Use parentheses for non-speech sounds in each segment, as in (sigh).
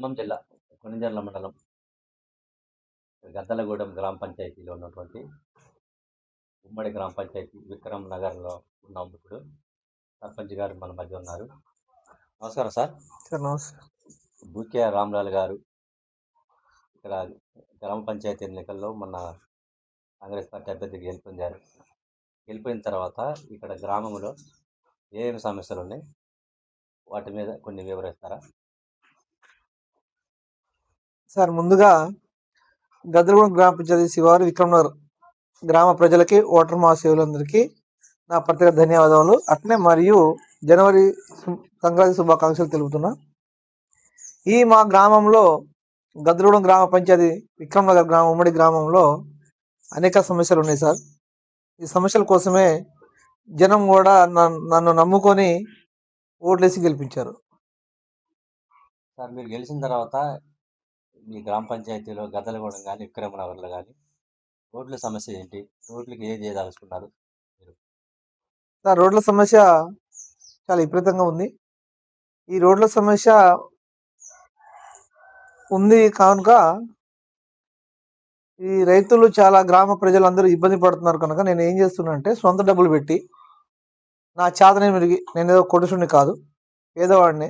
ఖమ్మం జిల్లా కొనిజర్ల మండలం. గద్దలగూడెం గ్రామ పంచాయతీలో ఉన్నటువంటి ఉమ్మడి గ్రామ పంచాయతీ విక్రమ్ నగర్లో ఉన్నాం ఇప్పుడు. సర్పంచ్ గారు మన మధ్య ఉన్నారు. నమస్కారం సార్. సార్ నమస్తే బూకే రామ్లాల్ గారు ఇక్కడ గ్రామ పంచాయతీ ఎన్నికల్లో మన కాంగ్రెస్ పార్టీ అభ్యర్థికి గెలుపొందారు. గెలిపోయిన తర్వాత ఇక్కడ గ్రామంలో ఏమేమి సమస్యలు ఉన్నాయి? వాటి మీద కొన్ని వివరిస్తారా? సార్ ముందుగా గద్దలగూడెం గ్రామ పంచాయతీ శివారు విక్రమ్నగర్ గ్రామ ప్రజలకి ఓటర్ మహాసేవులందరికీ నా ప్రత్యేక ధన్యవాదాలు అట్నే మరియు జనవరి సంక్రాంతి శుభాకాంక్షలు తెలుపుతున్నా. ఈ మా గ్రామంలో గద్దలగూడెం గ్రామ పంచాయతీ విక్రమ్నగర్ గ్రామ ఉమ్మడి గ్రామంలో అనేక సమస్యలు ఉన్నాయి సార్. ఈ సమస్యల కోసమే జనం కూడా నన్ను నన్ను నమ్ముకొని ఓట్లేసి గెలిపించారు. సార్ మీరు గెలిచిన తర్వాత మీ గ్రామ పంచాయతీలో గద్దలగూడెం కానీ విక్రమనగర్లో కానీ రోడ్ల సమస్య ఏంటి? రోడ్లకి ఏది చేయదలుచుకున్నారు మీరు? రోడ్ల సమస్య చాలా విపరీతంగా ఉంది. ఈ రోడ్ల సమస్య ఉంది కనుక ఈ రైతులు చాలా గ్రామ ప్రజలందరూ ఇబ్బంది పడుతున్నారు కనుక నేను ఏం చేస్తున్నా అంటే సొంత డబ్బులు పెట్టి నా చేతనే మెరిగి నేను ఏదో కొడుసుని కాదు పేదవాడిని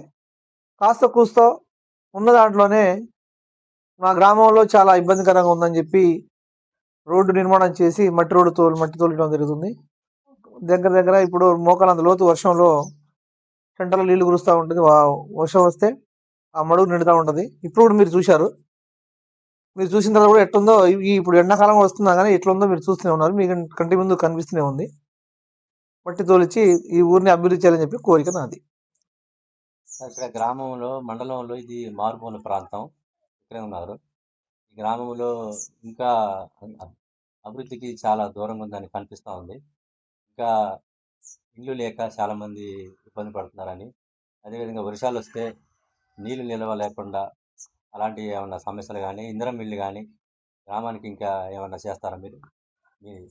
కాస్త కూస్తో ఉన్న దాంట్లోనే నా గ్రామంలో చాలా ఇబ్బందికరంగా ఉందని చెప్పి రోడ్డు నిర్మాణం చేసి మట్టి రోడ్డు తోలు మట్టి తోలడం జరుగుతుంది. దగ్గర దగ్గర ఇప్పుడు మోకాలంత లోతు వర్షంలో చెంటలో నీళ్ళు కురుస్తూ ఉంటుంది. వర్షం వస్తే ఆ మడుగు నిండుతూ ఉంటుంది. ఇప్పుడు కూడా మీరు చూశారు. మీరు చూసిన తర్వాత కూడా ఎట్లుందో ఈ- ఇప్పుడు ఎండాకాలం వస్తున్నా కానీ ఎట్లుందో మీరు చూస్తూనే ఉన్నారు. మీకు కంటి ముందు కనిపిస్తూనే ఉంది. మట్టి తోలిచ్చి ఈ ఊరిని అభివృద్ధి చేయాలని చెప్పి కోరిక నాది. ఇక్కడ గ్రామంలో మండలంలో ఇది మారుమూల ప్రాంతం. ఉన్నారు. ఈ గ్రామంలో ఇంకా అభివృద్ధికి చాలా దూరంగా ఉందని కనిపిస్తూ ఉంది. ఇంకా ఇల్లు లేక చాలామంది ఇబ్బంది పడుతున్నారని. అదేవిధంగా వర్షాలు వస్తే నీళ్ళు నిల్వ లేకుండా అలాంటి ఏమైనా సమస్యలు కానీ ఇంధనం ఇల్లు కానీ గ్రామానికి ఇంకా ఏమైనా చేస్తారా మీరు?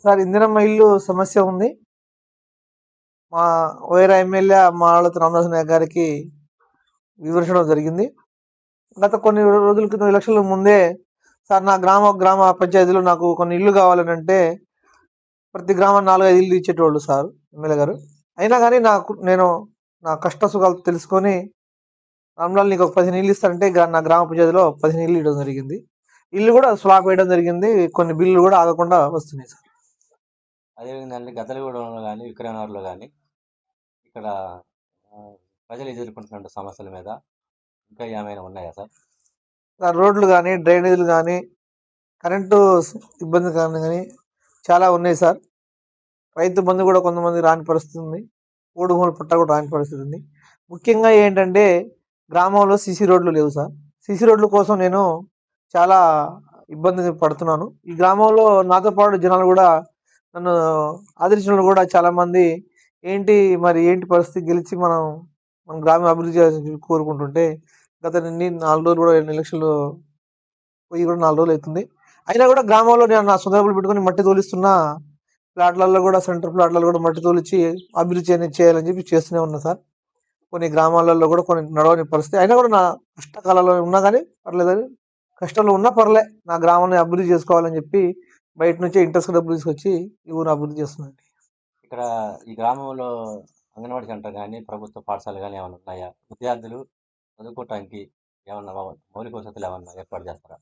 సార్ ఇందిరమ్మ ఇల్లు సమస్య ఉంది. మా వైరా ఎమ్మెల్యే మాలత రామదాస్ నాయక్ గారికి వివరించడం జరిగింది. గత కొన్ని రోజుల క్రితం ఎలక్షన్ల ముందే సార్ నా గ్రామ గ్రామ పంచాయతీలో నాకు కొన్ని ఇల్లు కావాలని అంటే ప్రతి గ్రామం నాలుగైదు ఇల్లు ఇచ్చేటోళ్ళు సార్ ఎమ్మెల్యే గారు. అయినా కానీ నాకు నేను నా కష్ట సుఖాలు తెలుసుకొని రామ్లాల్ నీకు ఒక పదిహేను ఇల్లు ఇస్తానంటే నా గ్రామ పంచాయతీలో పదిహేను ఇల్లు ఇవ్వడం జరిగింది. ఇల్లు కూడా స్లాక్ వేయడం జరిగింది. కొన్ని బిల్లులు కూడా ఆగకుండా వస్తున్నాయి సార్. అదేవిధంగా అంటే కానీ విక్రయనగర్లో కానీ ఇక్కడ ప్రజలు ఎదుర్కొంటున్న సమస్యల మీద ఇంకా ఏమైనా ఉన్నాయా సార్? రోడ్లు కానీ డ్రైనేజీలు కానీ కరెంటు ఇబ్బంది కానీ కానీ చాలా ఉన్నాయి సార్. రైతు బంధు కూడా కొంతమంది రాని పరిస్థితి ఉంది. ఓడు భూములు పుట్ట కూడా రాని పరిస్థితి ఉంది. ముఖ్యంగా ఏంటంటే గ్రామంలో సిసి రోడ్లు లేవు సార్. సిసి రోడ్ల కోసం నేను చాలా ఇబ్బంది పడుతున్నాను. ఈ గ్రామంలో నాతో పాటు జనాలు కూడా నన్ను ఆదరించిన కూడా చాలామంది ఏంటి మరి ఏంటి పరిస్థితి గెలిచి మనం మన గ్రామం అభివృద్ధి కోరుకుంటుంటే గత ఎన్ని నాలుగు రోజులు కూడా ఎన్ని ఎలక్షన్లు పోయి కూడా నాలుగు రోజులు అవుతుంది. అయినా కూడా గ్రామంలో నేను నా సొంత పెట్టుకుని పెట్టుకొని మట్టి తోలిస్తున్న ప్లాట్లలో కూడా సెంటర్ ప్లాట్లలో కూడా మట్టి తోలిచ్చి అభివృద్ధి చేయని- చేయాలని చెప్పి చేస్తూనే ఉన్నా సార్. కొన్ని గ్రామాలలో కూడా కొన్ని నడవని పరిస్థితి. అయినా కూడా నా కష్టకాలంలో ఉన్నా కానీ పర్లేదు కష్టంలో ఉన్నా పర్లే. నా గ్రామాన్ని అభివృద్ధి చేసుకోవాలని చెప్పి బయట నుంచే ఇంట్రెస్ట్ డబ్బులు తీసుకొచ్చి ఈ ఊరు అభివృద్ధి చేస్తున్నాను. ఇక్కడ ఈ గ్రామంలో అంగన్వాడీ సెంటర్ కానీ ప్రభుత్వ పాఠశాలలు కానీ ఏమైనా ఉన్నాయా? విద్యార్థులు చదువుకోవటానికి ఏమన్నా మౌలిక వసతులు ఏమన్నా ఏర్పాటు చేస్తారా?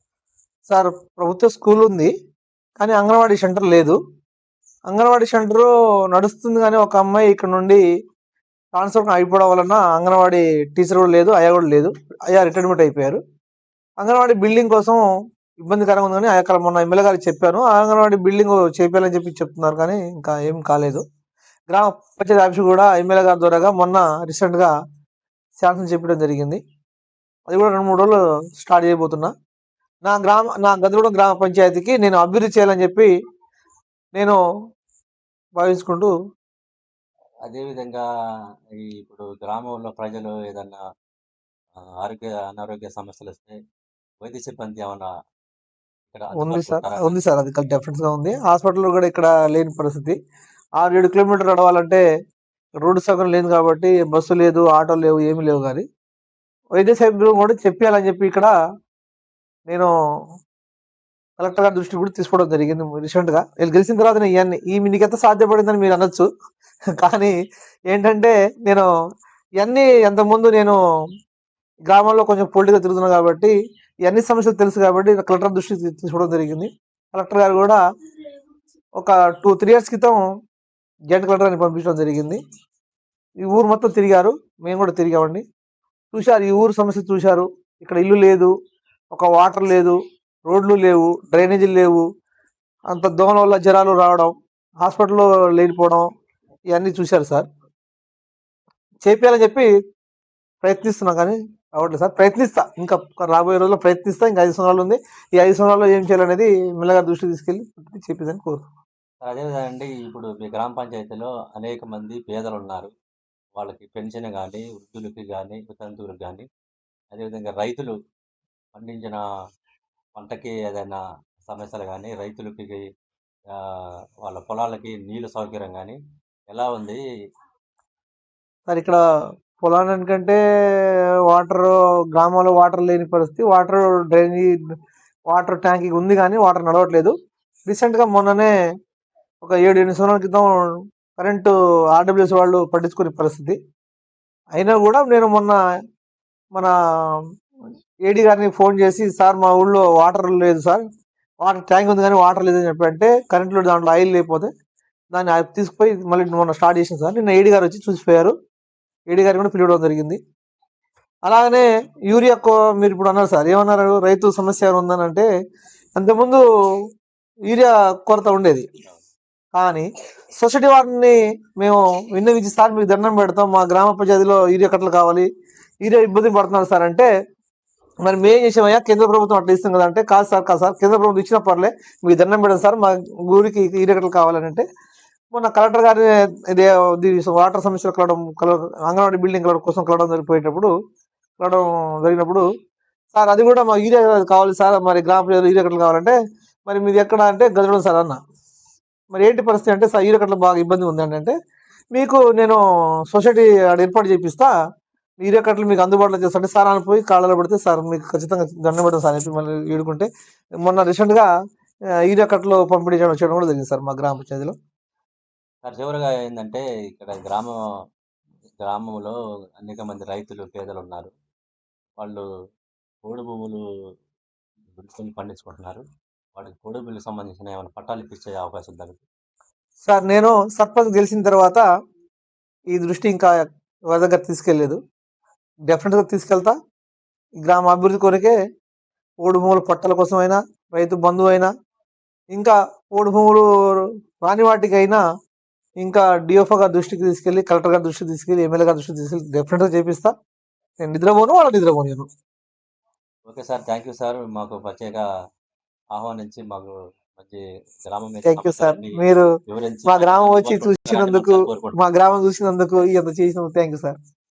సార్ ప్రభుత్వ స్కూల్ ఉంది కానీ అంగన్వాడీ సెంటర్ లేదు. అంగన్వాడీ సెంటర్ నడుస్తుంది కానీ ఒక అమ్మాయి ఇక్కడ నుండి ట్రాన్స్ఫర్ అయిపోవడం వలన అంగన్వాడీ టీచర్ కూడా లేదు అయ్యా కూడా లేదు. అయ్యా రిటైర్మెంట్ అయిపోయారు. అంగన్వాడీ బిల్డింగ్ కోసం ఇబ్బందికరంగా ఉంది కానీ అక్కడ మొన్న ఎమ్మెల్యే గారికి చెప్పాను. అంగన్వాడీ బిల్డింగ్ చేయాలని చెప్పి చెప్తున్నారు కానీ ఇంకా ఏం కాలేదు. గ్రామ పంచాయతీ ఆఫీస్ కూడా ఎమ్మెల్యే గారి ద్వారాగా మొన్న రీసెంట్గా శాంక్షన్ చెప్పడం జరిగింది. అది కూడా రెండు మూడు రోజులు స్టార్ట్ చేయబోతున్నా. నా గ్రామ నా గదిలోడ గ్రామ పంచాయతీకి నేను అభివృద్ధి చేయాలని చెప్పి నేను భావించుకుంటూ అదేవిధంగా ఇప్పుడు గ్రామంలో ప్రజలు ఏదన్నా ఆరోగ్య అనారోగ్య సమస్యలు వస్తే వైద్య సిబ్బంది ఏమన్నా ఉంది సార్? ఉంది సార్ అది డెఫినెట్గా ఉంది. హాస్పిటల్ కూడా ఇక్కడ లేని పరిస్థితి. ఆరు ఏడు కిలోమీటర్లు నడవాలంటే రోడ్డు సగం లేదు కాబట్టి బస్సు లేదు ఆటో లేవు ఏమీ లేవు కానీ వైద్య సభ్యులు కూడా చెప్పాలని చెప్పి ఇక్కడ నేను కలెక్టర్ గారి దృష్టి కూడా తీసుకోవడం జరిగింది రీసెంట్గా. వీళ్ళు గెలిచిన తర్వాత నేను ఇవన్నీ ఈ మీకు సాధ్యపడిందని మీరు అనొచ్చు. (laughs) కానీ ఏంటంటే నేను ఇవన్నీ ఎంతకుముందు నేను గ్రామంలో కొంచెం పొలిటిగా తిరుగుతున్నాను కాబట్టి ఇవన్నీ సమస్యలు తెలుసు కాబట్టి కలెక్టర్ దృష్టికి తీసుకోవడం జరిగింది. కలెక్టర్ గారు కూడా ఒక టూ త్రీ ఇయర్స్ క్రితం జెంట్ కలెక్టర్ని పంపించడం జరిగింది. ఈ ఊరు మొత్తం తిరిగారు. మేము కూడా తిరిగామండి. చూశారు ఈ ఊరు సమస్య చూశారు. ఇక్కడ ఇల్లు లేదు ఒక వాటర్ లేదు రోడ్లు లేవు డ్రైనేజీలు లేవు. అంత దోమల వల్ల జ్వరాలు రావడం హాస్పిటల్లో లేనిపోవడం ఇవన్నీ చూశారు సార్. చేపించాలని చెప్పి ప్రయత్నిస్తున్నాం కానీ రావట్లేదు సార్. ప్రయత్నిస్తా. ఇంకా రాబోయే రోజుల్లో ప్రయత్నిస్తా. ఇంకా ఐదు సంవత్సరాలు ఉంది. ఈ ఐదు సంవత్సరాల్లో ఏం చేయాలనేది మెల్లగా దృష్టికి తీసుకెళ్ళి చెప్పేదని కోరుతున్నాను అదేవిధంగా అండి ఇప్పుడు మీ గ్రామ పంచాయతీలో అనేక మంది పేదలు ఉన్నారు వాళ్ళకి పెన్షన్ కానీ వృద్ధులకి కానీ వితంతువులకు కానీ అదేవిధంగా రైతులు పండించిన పంటకి ఏదైనా సమస్యలు కానీ రైతులకి ఆ, వాళ్ళ పొలాలకి నీళ్ళ సౌకర్యం కానీ ఎలా ఉంది? సార్ ఇక్కడ పొలానికంటే వాటర్ గ్రామంలో వాటర్ లేని పరిస్థితి. వాటర్ డ్రైనేజ్ వాటర్ ట్యాంక్ ఉంది కానీ వాటర్ నడవట్లేదు. రీసెంట్గా మొన్ననే ఒక ఏడు ఎనిమిది సంవత్సరాల క్రితం కరెంటు ఆర్డబ్ల్యూఎస్ వాళ్ళు పట్టించుకునే పరిస్థితి. అయినా కూడా నేను మొన్న మన ఏడీ గారిని ఫోన్ చేసి సార్ మా ఊళ్ళో వాటర్ లేదు సార్. వాటర్ ట్యాంక్ ఉంది కానీ వాటర్ లేదని చెప్పి అంటే కరెంట్లో దాంట్లో ఆయిల్ లేకపోతే దాన్ని ఆ- తీసుకుపోయి మళ్ళీ మొన్న స్టార్ట్ చేసిన సార్. నిన్న ఏడి గారు వచ్చి చూసిపోయారు. ఏడి గారిని కూడా పిలవడం జరిగింది. అలాగనే యూరియా కో- మీరు ఇప్పుడు అన్నారు సార్. ఏమన్నారు? రైతు సమస్య ఉందని అంటే అంతకుముందు యూరియా కొరత ఉండేది. కానీ సొసైటీ వారిని మేము విన్నవించి సార్ మీకు దండం పెడతాం. మా గ్రామ పంచాయతీలో ఈరియా కట్టలు కావాలి. ఈరియా ఇబ్బంది పడుతున్నారు సార్ అంటే మరి మేం చేసామయ్యా? కేంద్ర ప్రభుత్వం అట్లా ఇస్తాం కదా అంటే కాదు సార్ కాదు సార్ కేంద్ర ప్రభుత్వం ఇచ్చిన పర్లే మీకు దండం పెడతాం సార్. మా ఊరికి ఈరియా కట్టలు కావాలని అంటే మొన్న కలెక్టర్ గారిని ఇది వాటర్ సమస్యలు కలవడం కల అంగన్వాడీ బిల్డింగ్ కలవడం కోసం కలవడం జరిగిపోయేటప్పుడు కలవడం జరిగినప్పుడు సార్ అది కూడా మా యూరియా కావాలి సార్. మరి గ్రామ ప్రజలు యూరియా కట్టలు కావాలంటే మరి మీది ఎక్కడ అంటే గదడం సార్ అన్న. మరి ఏంటి పరిస్థితి అంటే సార్ యూరియా బాగా ఇబ్బంది ఉంది అంటే మీకు నేను సొసైటీ ఆడ ఏర్పాటు చేపిస్తా యూరియా కట్టలు మీకు అందుబాటులో చేస్తుంటే సార్ అని పోయి కాళ్ళలో పడితే సార్ మీకు ఖచ్చితంగా దండం పెడతాం సార్ అనిపి చెప్పి మళ్ళీ ఈడుకుంటే మొన్న రీసెంట్గా యూరియా కట్టలు పంపిణీ చేయడం చేయడం కూడా జరిగింది సార్ మా గ్రామ పంచాయతీలో. సార్ చివరిగా ఏంటంటే ఇక్కడ గ్రామం గ్రామంలో అనేక మంది రైతులు పేదలు ఉన్నారు. వాళ్ళు పోడు భూములు పండించుకుంటున్నారు. వాటికి పోడు భూములకు సంబంధించిన ఏమైనా పట్టాలు ఇప్పించే అవకాశం మీకు? సార్ నేను సర్పంచ్ గెలిచిన తర్వాత ఈ దృష్టి ఇంకా ఎవరి దగ్గర తీసుకెళ్ళలేదు. డెఫినెట్గా తీసుకెళ్తా. గ్రామ అభివృద్ధి కొరకే ఓడు భూముల పట్టాల కోసమైనా రైతు బంధువు అయినా ఇంకా ఓడు భూములు రాని వాటికైనా ఇంకా డిఎఫ్ఓ గారి దృష్టికి తీసుకెళ్ళి కలెక్టర్ గారి దృష్టికి తీసుకెళ్ళి ఎమ్మెల్యే గారి దృష్టికి తీసుకెళ్ళి డెఫినెట్గా చేపిస్తా. నేను నిద్రపోను వాళ్ళ నిద్రపోను okay sir thank you sir. మాకు ప్రత్యేక ఆహ్వానించి మాకు మంచి గ్రామం మీద థ్యాంక్ యూ సార్ సమస్యలన్నీ మీరు మా గ్రామం వచ్చి చూసినందుకు. మా గ్రామం చూసినందుకు ఇంత చేసినందుకు థ్యాంక్ యూ సార్